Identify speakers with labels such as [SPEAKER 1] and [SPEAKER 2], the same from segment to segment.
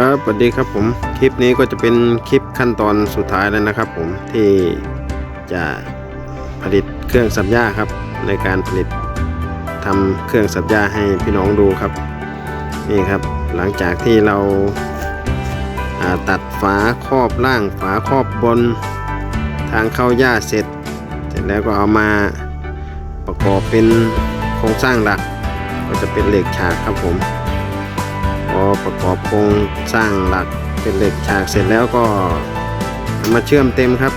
[SPEAKER 1] ครับสวัสดีครับผมคลิปนี้ก็จะเป็นคลิปขั้นตอนสุดท้ายแล้วนะครับ ผมที่จะผลิตเครื่องสับหญ้าครับ ในการผลิตทำเครื่องสับหญ้าให้พี่น้องดูครับนี่ครับ หลังจากที่เราาตัดฝาครอบล่างฝาครอบบนทางเข้าหญ้าเสร็จ เสร็จแล้วก็เอามาประกอบเป็นโครงสร้างหลัก ก็จะเป็นเหล็กฉากครับผม อประกอบโครงสร้างหลักเป็นเหล็กฉากเสร็จแล้วก็มาเชื่อมเต็มครับ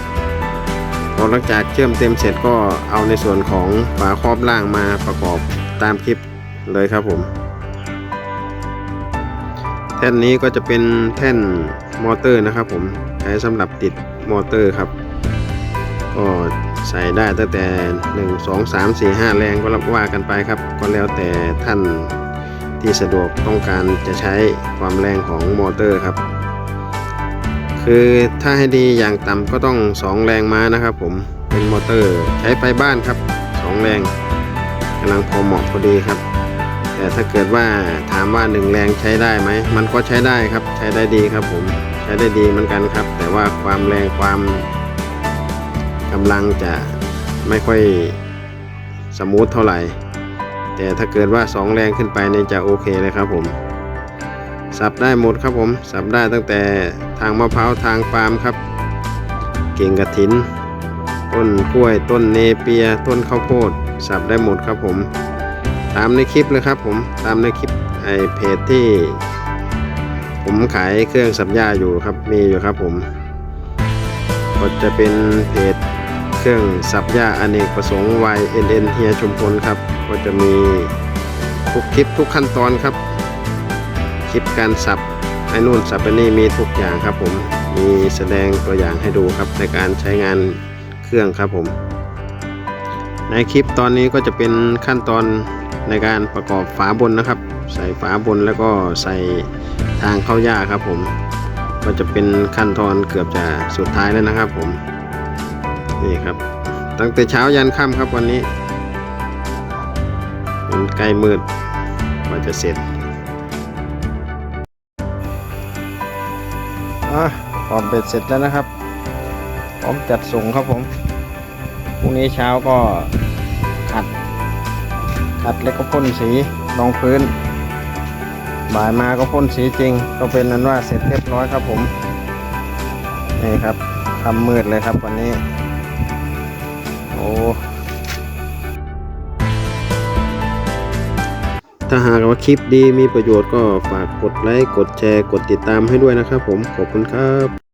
[SPEAKER 1] พอหลังจากเชื่อมเต็มเสร็จก็เอาในส่วนของฝาครอบล่างมาประกอบตามคลิปเลยครับผม แท่นนี้ก็จะเป็นแท่นมอเตอร์นะครับผมใช้สำหรับติดมอเตอร์ครับ ก็ใส่ได้ตั้งแต่ 1 2 3 4 5 แรงก็รับว่ากันไปครับ ก็แล้วแต่ท่าน ที่สะดวกต้องการจะใช้ความแรงของมอเตอร์ครับ คือถ้าให้ดีอย่างต่ำก็ต้อง 2 แรงม้านะครับ ผมเป็นมอเตอร์ใช้ไฟบ้านครับ 2 แรงกำลังพอเหมาะพอดีครับ แต่ถ้าเกิดว่าถามว่า 1 แรงใช้ได้ไหมมันก็ใช้ได้ครับ ใช้ได้ดีครับผมใช้ได้ดีเหมือนกันครับ แต่ว่าความแรงความกำลังจะไม่ค่อยสมูทเท่าไหร่ แต่ถ้าเกิดว่า 2 แรงขึ้นไปเนี่ยจะโอเคเลยครับผมสับได้หมดครับผมสับได้ตั้งแต่ทางมะพร้าวทางปาล์มครับ เก่งกระถิน ต้นกล้วยต้นเนเปีย ต้นข้าวโพด สับได้หมดครับผม ตามในคลิปเลยครับผมตามในคลิปไอเพจที่ ผมขายเครื่องสับหญ้าอยู่ครับมีอยู่ครับผมก็จะเป็นเพจ เครื่องสับหญ้าอเนกประสงค์ YNN เฮียชุมพลครับ ก็จะมีทุกคลิปทุกขั้นตอนครับ คลิปการสับไอ้นู่นสับไอ้นี่มีทุกอย่างครับผม มีแสดงตัวอย่างให้ดูครับในการใช้งานเครื่องครับผม ในคลิปตอนนี้ก็จะเป็นขั้นตอนในการประกอบฝาบนนะครับ ใส่ฝาบนแล้วก็ใส่ทางเข้าหญ้าครับผม ก็จะเป็นขั้นตอนเกือบจะสุดท้ายแล้วนะครับผม นี่ครับ ตั้งแต่เช้ายันค่ำครับวันนี้มันใกล้มืดกว่าจะเสร็จอะพร้อมเป็ดเสร็จแล้วนะครับ พร้อมจัดส่งครับผมพรุ่งนี้เช้าก็ขัด ขัดแล้วก็พ่นสีรองพื้น บ่ายมาก็พ่นสีจริง ก็เป็นนั้นว่าเสร็จเรียบร้อยครับผม นี่ครับทำมืดเลยครับวันนี้ ถ้าหากว่าคลิปดีมีประโยชน์ก็ฝากกดไลค์ กดแชร์ กดติดตามให้ด้วยนะครับผม ขอบคุณครับ